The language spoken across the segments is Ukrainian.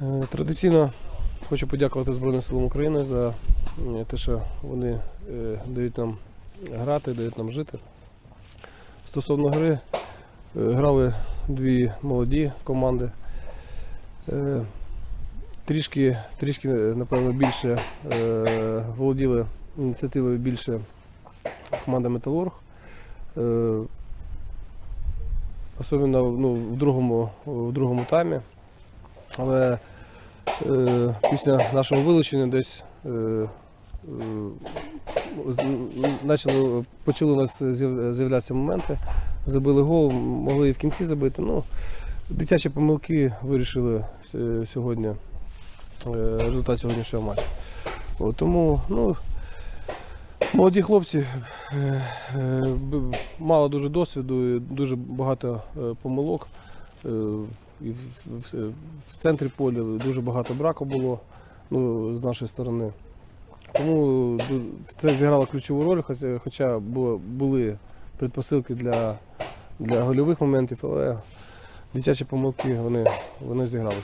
Е, Традиційно хочу подякувати Збройним силам України за те, що вони е, дають нам грати, дають нам жити. Стосовно гри, е, грали дві молоді команди. Трішки, трішки, напевно, більше володіли ініціативою більше команда Металург. Особливо ну, в, другому, в другому таймі. Але е, після нашого вилучення десь е, е, з- м, почали, у нас з'являтися моменти. Забили гол, могли і в кінці забити. Ну, дитячі помилки вирішили е, сьогодні е, результат сьогоднішнього матчу. От, тому ну, молоді хлопці е, мало дуже досвіду, і дуже багато помилок. Е, в, центрі поля дуже багато браку було ну, з нашої сторони. Тому це зіграло ключову роль, хоча, хоча були предпосилки для, для гольових моментів, але дитячі помилки вони, вони зіграли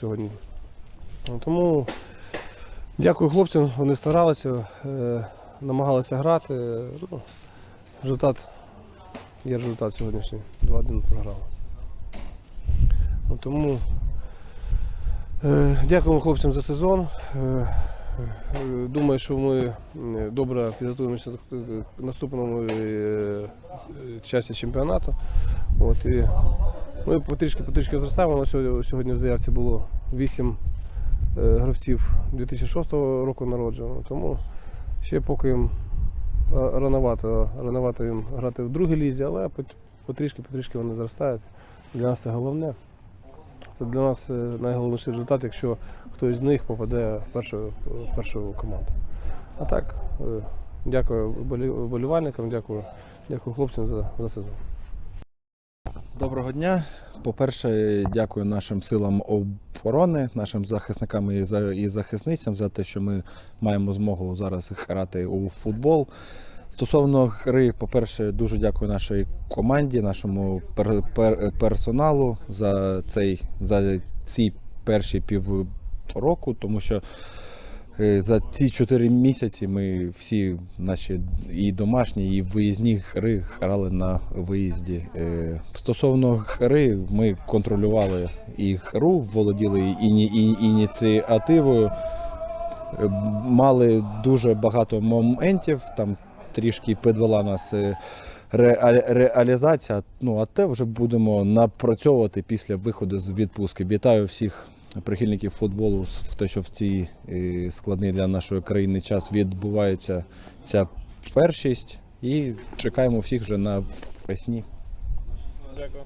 сьогодні- Тому дякую хлопцям, вони старалися, е, намагалися грати. Ну, результат є результат сьогоднішній. 2-1 програли. Ну, тому е, дякуємо хлопцям за сезон. Е, е, думаю, що ми добре підготуємося до наступному часі чемпіонату. От, і ми потрішки потрішки зростаємо. Сьогодні, в заявці було 8 е, гравців 2006 року народження. Тому ще поки їм рановато, рановато їм грати в другій лізі, але потрішки потрішки вони зростають. Для нас це головне. Це для нас е, найголовніший результат, якщо хтось з них попаде в першу, в першу команду. А так, е, дякую вболі- вболівальникам, дякую, дякую хлопцям за, за сезон. Доброго дня. По-перше, дякую нашим силам оборони, нашим захисникам і захисницям за те, що ми маємо змогу зараз грати у футбол. Стосовно гри, по-перше, дуже дякую нашій команді, нашому пер- пер- персоналу за цей за ці перші півроку, тому що е, за ці чотири місяці ми всі наші і домашні, і виїзні гри грали на виїзді. Е, Стосовно гри, ми контролювали і гру, володіли іні, і, ініціативою, Е, мали дуже багато моментів. Там трішки підвела нас е, реалізація. Ну а те вже будемо напрацьовувати після виходу з відпустки. Вітаю всіх прихильників футболу в те, що в цій е, складний для нашої країни час відбувається ця першість. І чекаємо всіх вже на весні. Дякую.